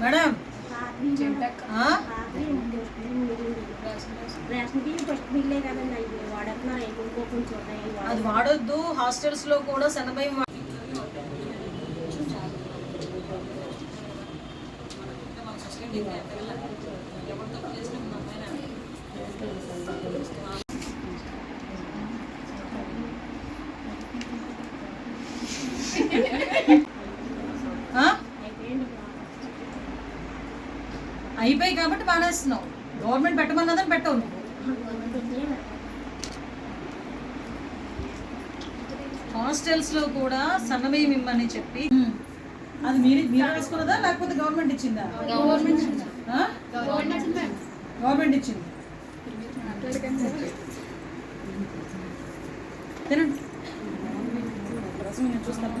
Madam. అది వాడొద్దు. హాస్టల్స్లో కూడా సన్నబియ్యం వా- ఆ? అయిపోయి కాబట్టి మానేస్తున్నావు. గవర్నమెంట్ పెట్టమన్నదని పెట్టవు నువ్వు. హాస్టల్స్లో కూడా సన్నబియ్యం ఇమ్మని చెప్పి అది మీరు మీరు వేసుకున్నదా లేకపోతే గవర్నమెంట్ ఇచ్చిందా? ఆ? గవర్నమెంట్ ఇచ్చింది తినండి. చూస్తాను.